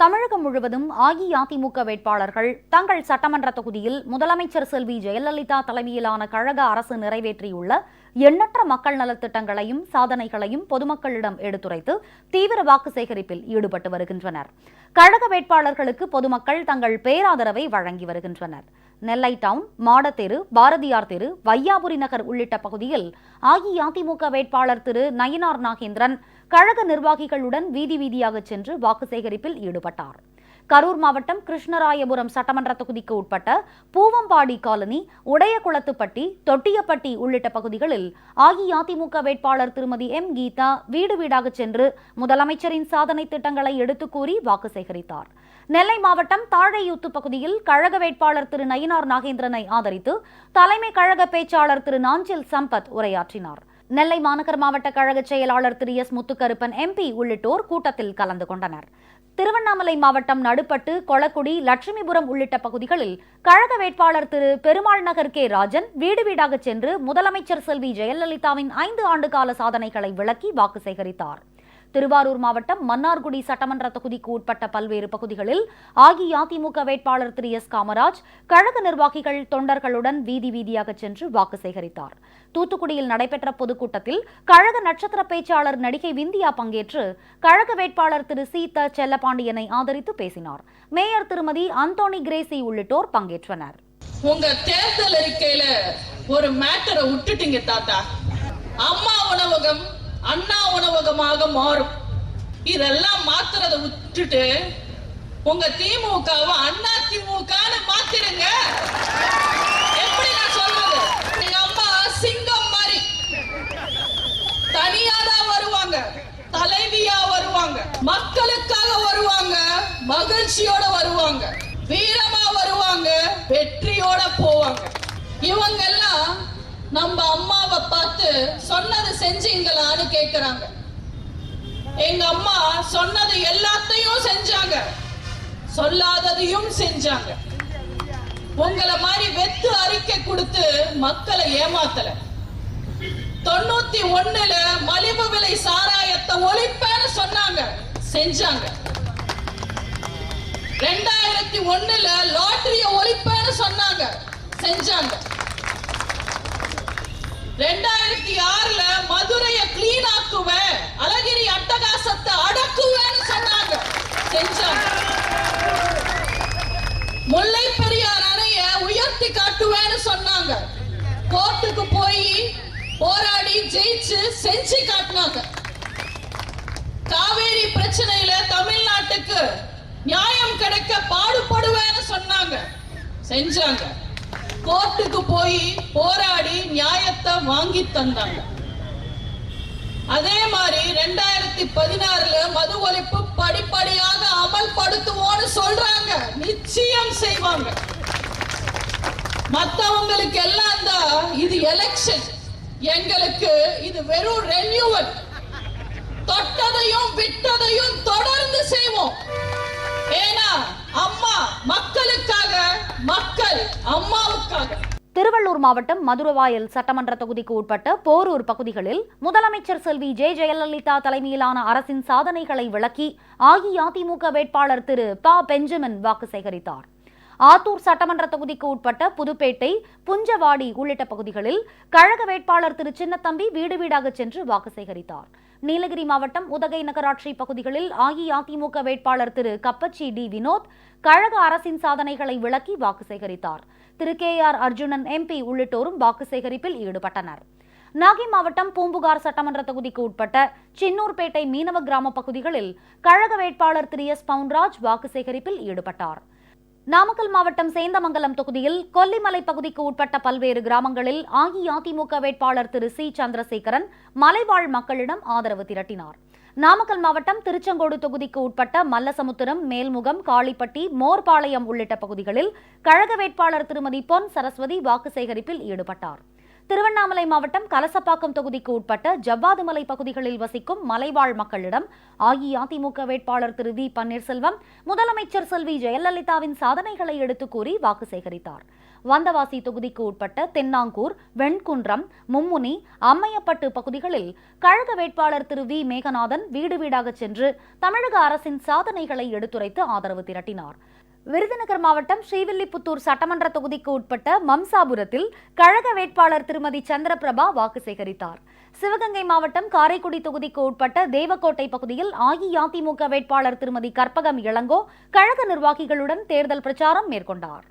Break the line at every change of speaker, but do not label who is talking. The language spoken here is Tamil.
தமிழகம் முழுவதும் அஇஅதிமுக வேட்பாளர்கள் தங்கள் சட்டமன்ற தொகுதியில் முதலமைச்சர் செல்வி ஜெயலலிதா தலைமையிலான கழக அரசு நிறைவேற்றியுள்ள எண்ணற்ற மக்கள் நலத்திட்டங்களையும் சாதனைகளையும் பொதுமக்களிடம் எடுத்துரைத்து தீவிர வாக்கு சேகரிப்பில் ஈடுபட்டு வருகின்றனர். கழக வேட்பாளர்களுக்கு பொதுமக்கள் தங்கள் பேராதரவை வழங்கி வருகின்றனர். நெல்லை டவுன் மாடத்தெரு பாரதியார் தெரு வையாபுரி நகர் உள்ளிட்ட பகுதியில் அஇஅதிமுக வேட்பாளர் திரு நயினார் நாகேந்திரன் கழக நிர்வாகிகளுடன் வீதி வீதியாக சென்று வாக்கு சேகரிப்பில் ஈடுபட்டார். கரூர் மாவட்டம் கிருஷ்ணராயபுரம் சட்டமன்ற தொகுதிக்கு உட்பட்ட பூவம்பாடி காலனி உடையகுளத்துப்பட்டி தொட்டியப்பட்டி உள்ளிட்ட பகுதிகளில் அஇஅதிமுக வேட்பாளர் திருமதி எம். கீதா வீடு வீடாக சென்று முதலமைச்சரின் சாதனை திட்டங்களை எடுத்துக் கூறி வாக்கு சேகரித்தார். நெல்லை மாவட்டம் தாழையூத்து பகுதியில் கழக வேட்பாளர் திரு நயினார் நாகேந்திரனை ஆதரித்து தலைமை கழக பேச்சாளர் திரு நாஞ்சில் சம்பத் உரையாற்றினார். நெல்லை மாநகர் மாவட்ட கழக செயலாளர் திரு எஸ் முத்துக்கருப்பன் எம்பி உள்ளிட்டோர் கூட்டத்தில் கலந்து கொண்டனர். திருவண்ணாமலை மாவட்டம் நடுப்பட்டு கொளக்குடி லட்சுமிபுரம் உள்ளிட்ட பகுதிகளில் கழக வேட்பாளர் திரு பெருமாள் நகர் கே. ராஜன் வீடு வீடாக சென்று முதலமைச்சர் செல்வி ஜெயலலிதாவின் ஐந்து ஆண்டு கால சாதனைகளை விளக்கி வாக்கு சேகரித்தார். திருவாரூர் மாவட்டம் மன்னார்குடி சட்டமன்ற தொகுதிக்கு உட்பட்ட பல்வேறு பகுதிகளில் அஇஅதிமுக வேட்பாளர் திரு எஸ் காமராஜ் கழக நிர்வாகிகள் தொண்டர்களுடன் வீதி வீதியாக சென்று வாக்கு சேகரித்தார். தூத்துக்குடியில் நடைபெற்ற பொதுக்கூட்டத்தில் கழக நட்சத்திர பேச்சாளர் நடிகை விந்தியா பங்கேற்று கழக வேட்பாளர் திரு சீத செல்லபாண்டியனை ஆதரித்து பேசினார். மேயர் திருமதி அந்தோனி கிரேசி உள்ளிட்டோர் பங்கேற்றனர்.
உங்க தேர்தல் அறிக்கையில ஒரு மேட்டரை விட்டுட்டீங்க தாத்தா. அம்மா உணவகம் அண்ணா உணவகமாக மாறும். இதெல்லாம் மாத்துறத விட்டுட்டு உங்க திமுகவை அண்ணா திமுகன்னு மாத்திடுங்க. எப்படி நான் சொல்றது? எங்க அம்மா சிங்கம் மாதிரி. தனியா தான் வருவாங்க. தலைவியா வருவாங்க. மக்களுக்காக வருவாங்க. மகிழ்ச்சியோட வருவாங்க. வீரமா வருவாங்க. வெற்றியோட போவாங்க. இவங்க எல்லாம் நம்ம அம்மாவை பார்த்து சொன்னது செஞ்சீங்களான்னு கேக்குறாங்க. எங்க அம்மா சொன்னது எல்லாத்தையும் செஞ்சாங்க. சொல்லாததையும் செஞ்சாங்க. உங்களை மாதிரி வெத்து அறிக்கை கொடுத்து மக்களை ஏமாத்தல. தொண்ணூத்தி ஒண்ணுல மலிவு விலை சாராயத்தை ஒழிப்பேன்னு சொன்னாங்க. செஞ்சாங்க. ரெண்டாயிரத்தி ஒண்ணுல லாட்டரிய ஒழிப்பேன்னு சொன்னாங்க. செஞ்சாங்க. ரெண்டாயிரத்தி ஆறுல மதுரைய கிளீன் ஆக்குவேன். அழகிரி அட்டகாசத்தை அடக்குவேன்னு சொன்னாங்க. செஞ்சாங்க. முல்லை பெரியார் அணைய உயர்த்தி காட்டுவேன்னு சொன்னாங்க. கோர்ட்டுக்கு போய் போராடி ஜெயிச்சு செஞ்சு காட்டினாங்க. காவேரி பிரச்சனையில தமிழ்நாட்டுக்கு நியாயம் கிடைக்க பாடுபடுவேன்னு சொன்னாங்க. செஞ்சாங்க. கோர்ட்டுக்கு போய் போராடி நியாயத்தை வாங்கி தந்தாங்க. அதே மாதிரி ரெண்டாயிரத்தி பதினாறுல மது ஒழிப்பு படிப்படியாக அமல்படுத்துவோம்னு சொல்றாங்க. நிச்சயம் செய்வாங்க. மத்தவங்களுக்கு எல்லாம் தான் இது எலெக்ஷன் எங்களுக்கு இது வெறும் ரெனியூவல் தொட்டதையும் விட்டதையும் தொடர்ந்து செய்வோம். ஏன்னா அம்மா மக்களுக்காக மக்கள் அம்மா
திருவள்ளூர் மாவட்டம் மதுரவாயல் சட்டமன்ற தொகுதிக்கு உட்பட்ட போரூர் பகுதிகளில் முதலமைச்சர் செல்வி ஜெ. ஜெயலலிதா தலைமையிலான அரசின் சாதனைகளை விளக்கி அஇஅதிமுக வேட்பாளர் திரு. ப. பெஞ்சமின் வாக்கு சேகரித்தார். ஆத்தூர் சட்டமன்ற தொகுதிக்கு உட்பட்ட புதுப்பேட்டை புஞ்சவாடி உள்ளிட்ட பகுதிகளில் கழக வேட்பாளர் திரு. சின்னத்தம்பி வீடு வீடாக சென்று வாக்கு சேகரித்தார். நீலகிரி மாவட்டம் உதகை நகராட்சி பகுதிகளில் அஇஅதிமுக வேட்பாளர் திரு. கப்பச்சி டி. வினோத் கழக அரசின் சாதனைகளை விளக்கி வாக்கு சேகரித்தார். Thiru K R Arjunan MP உள்ளிட்டோரும் வாக்கு சேகரிப்பில் ஈடுபட்டனர். நாகை மாவட்டம் பூம்புகார் சட்டமன்ற தொகுதிக்கு உட்பட்ட சின்னூர்பேட்டை மீனவ கிராம பகுதிகளில் கழக வேட்பாளர் திரு எஸ் பவுன்ராஜ் வாக்கு சேகரிப்பில் ஈடுபட்டார். நாமக்கல் மாவட்டம் சேந்தமங்கலம் தொகுதியில் கொல்லிமலை பகுதிக்கு உட்பட்ட பல்வேறு கிராமங்களில் அஇஅதிமுக வேட்பாளர் திரு சி. சந்திரசேகரன் மலைவாழ் மக்களிடம் ஆதரவு திரட்டினார். நாமக்கல் மாவட்டம் திருச்செங்கோடு தொகுதிக்கு உட்பட்ட மல்லசமுத்திரம் மேல்முகம் காளிப்பட்டி மோர்பாளையம் உள்ளிட்ட பகுதிகளில் கழக வேட்பாளர் திருமதி பொன் சரஸ்வதி வாக்கு சேகரிப்பில் ஈடுபட்டார். திருவண்ணாமலை மாவட்டம் கலசப்பாக்கம் தொகுதிக்கு உட்பட்ட ஜவ்வாதுமலை பகுதிகளில் வசிக்கும் மலைவாழ் மக்களிடம் அஇஅதிமுக வேட்பாளர் திரு வி பன்னீர்செல்வம் முதலமைச்சர் செல்வி ஜெயலலிதாவின் சாதனைகளை எடுத்துக் கூறி வாக்கு சேகரித்தார். வந்தவாசி தொகுதிக்கு உட்பட்ட தென்னாங்கூர் வெண்குன்றம் மும்முனி அம்மையப்பட்டு பகுதிகளில் கழக வேட்பாளர் திரு வி. மேகநாதன் வீடு வீடாக சென்று தமிழக அரசின் சாதனைகளை எடுத்துரைத்து ஆதரவு திரட்டினார். விருதுநகர் மாவட்டம் ஸ்ரீவில்லிபுத்தூர் சட்டமன்ற தொகுதிக்கு உட்பட்ட மம்சாபுரத்தில் கழக வேட்பாளர் திருமதி சந்திரபிரபா வாக்கு சேகரித்தார். சிவகங்கை மாவட்டம் காரைக்குடி தொகுதிக்கு உட்பட்ட தேவக்கோட்டை பகுதியில் அஇஅதிமுக வேட்பாளர் திருமதி கற்பகம் இளங்கோ கழக நிர்வாகிகளுடன் தேர்தல் பிரச்சாரம் மேற்கொண்டார்.